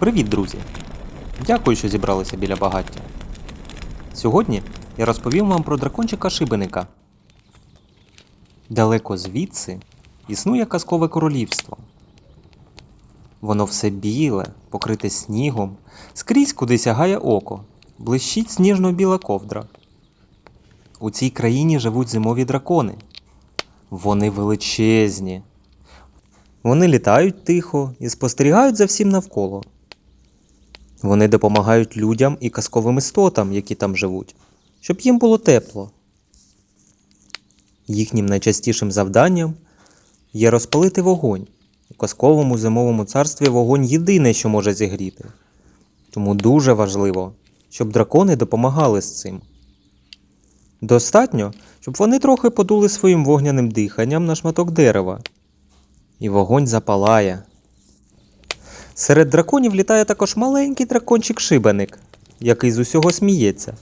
Привіт, друзі! Дякую, що зібралися біля багаття. Сьогодні я розповім вам про дракончика шибеника. Далеко звідси існує казкове королівство. Воно все біле, покрите снігом, скрізь куди сягає око, блищить сніжно-біла ковдра. У цій країні живуть зимові дракони. Вони величезні. Вони літають тихо і спостерігають за всім навколо. Вони допомагають людям і казковим істотам, які там живуть, щоб їм було тепло. Їхнім найчастішим завданням є розпалити вогонь. У казковому зимовому царстві вогонь єдине, що може зігріти. Тому дуже важливо, щоб дракони допомагали з цим. Достатньо, щоб вони трохи подули своїм вогняним диханням на шматок дерева, і вогонь запалає. Серед драконів літає також маленький дракончик-шибеник, який з усього сміється.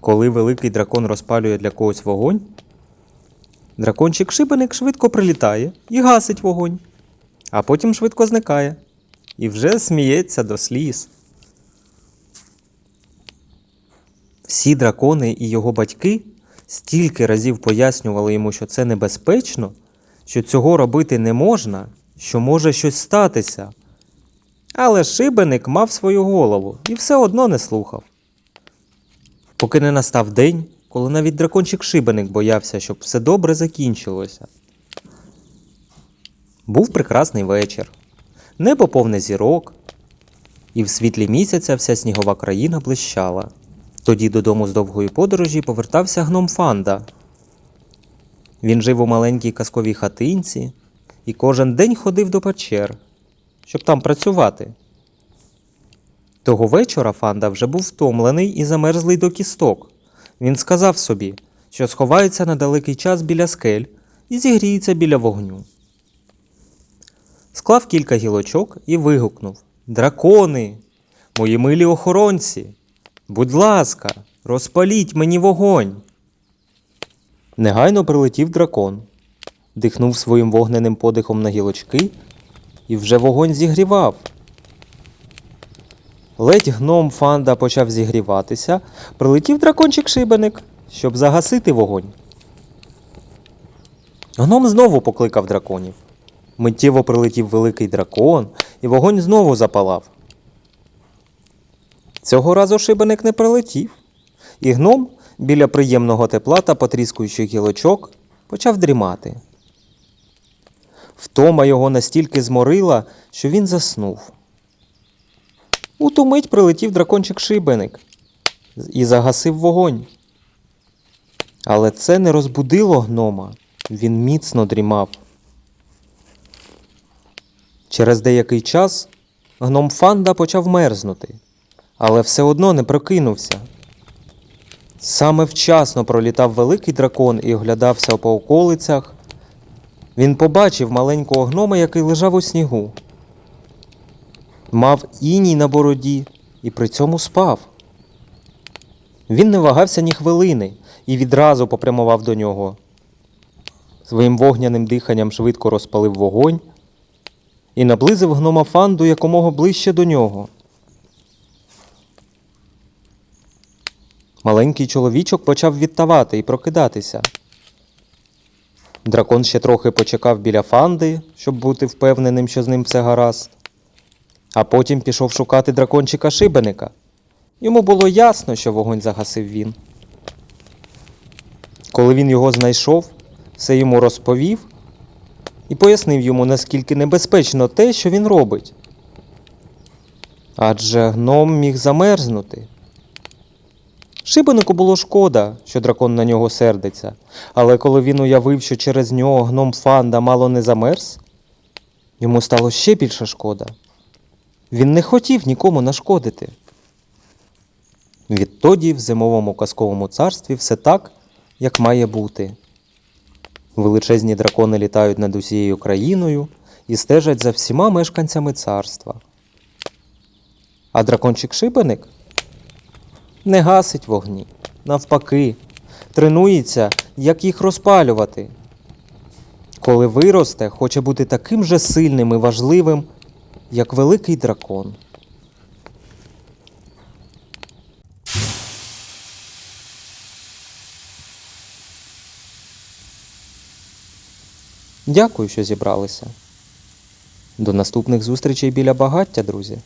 Коли великий дракон розпалює для когось вогонь, дракончик-шибеник швидко прилітає і гасить вогонь, а потім швидко зникає і вже сміється до сліз. Всі дракони і його батьки стільки разів пояснювали йому, що це небезпечно, що цього робити не можна, що може щось статися. Але шибеник мав свою голову і все одно не слухав. Поки не настав день, коли навіть дракончик шибеник боявся, щоб все добре закінчилося. Був прекрасний вечір, небо повне зірок, і в світлі місяця вся снігова країна блищала. Тоді додому з довгої подорожі повертався гном Фанда. Він жив у маленькій казковій хатинці і кожен день ходив до печер, щоб там працювати. Того вечора Фанда вже був втомлений і замерзлий до кісток. Він сказав собі, що сховається на далекий час біля скель і зігріється біля вогню. Склав кілька гілочок і вигукнув Дракони, мої милі охоронці, будь ласка, розпаліть мені вогонь. Негайно прилетів дракон, дихнув своїм вогненим подихом на гілочки і вже вогонь зігрівав. Ледь гном Фанда почав зігріватися, прилетів дракончик шибеник, щоб загасити вогонь. Гном знову покликав драконів. Миттєво прилетів великий дракон, і вогонь знову запалав. Цього разу шибеник не прилетів, і гном біля приємного тепла та потріскуючих гілочок почав дрімати. Втома його настільки зморила, що він заснув. У ту мить прилетів дракончик шибеник і загасив вогонь. Але це не розбудило гнома, він міцно дрімав. Через деякий час гном Фанда почав мерзнути, але все одно не прокинувся. Саме вчасно пролітав великий дракон і оглядався по околицях. Він побачив маленького гнома, який лежав у снігу. Мав іній на бороді і при цьому спав. Він не вагався ні хвилини і відразу попрямував до нього. Своїм вогняним диханням швидко розпалив вогонь і наблизив гнома фанду якомога ближче до нього. Маленький чоловічок почав відтавати і прокидатися. Дракон ще трохи почекав біля фанди, щоб бути впевненим, що з ним все гаразд. А потім пішов шукати дракончика шибеника. Йому було ясно, що вогонь загасив він. Коли він його знайшов, все йому розповів і пояснив йому, наскільки небезпечно те, що він робить. Адже гном міг замерзнути. Шибенику було шкода, що дракон на нього сердиться, але коли він уявив, що через нього гном Фанда мало не замерз, йому стало ще більше шкода. Він не хотів нікому нашкодити. Відтоді в зимовому казковому царстві все так, як має бути. Величезні дракони літають над усією країною і стежать за всіма мешканцями царства. А дракончик шибеник не гасить вогні, навпаки, тренується, як їх розпалювати. Коли виросте, хоче бути таким же сильним і важливим, як великий дракон. Дякую, що зібралися. До наступних зустрічей біля багаття, друзі.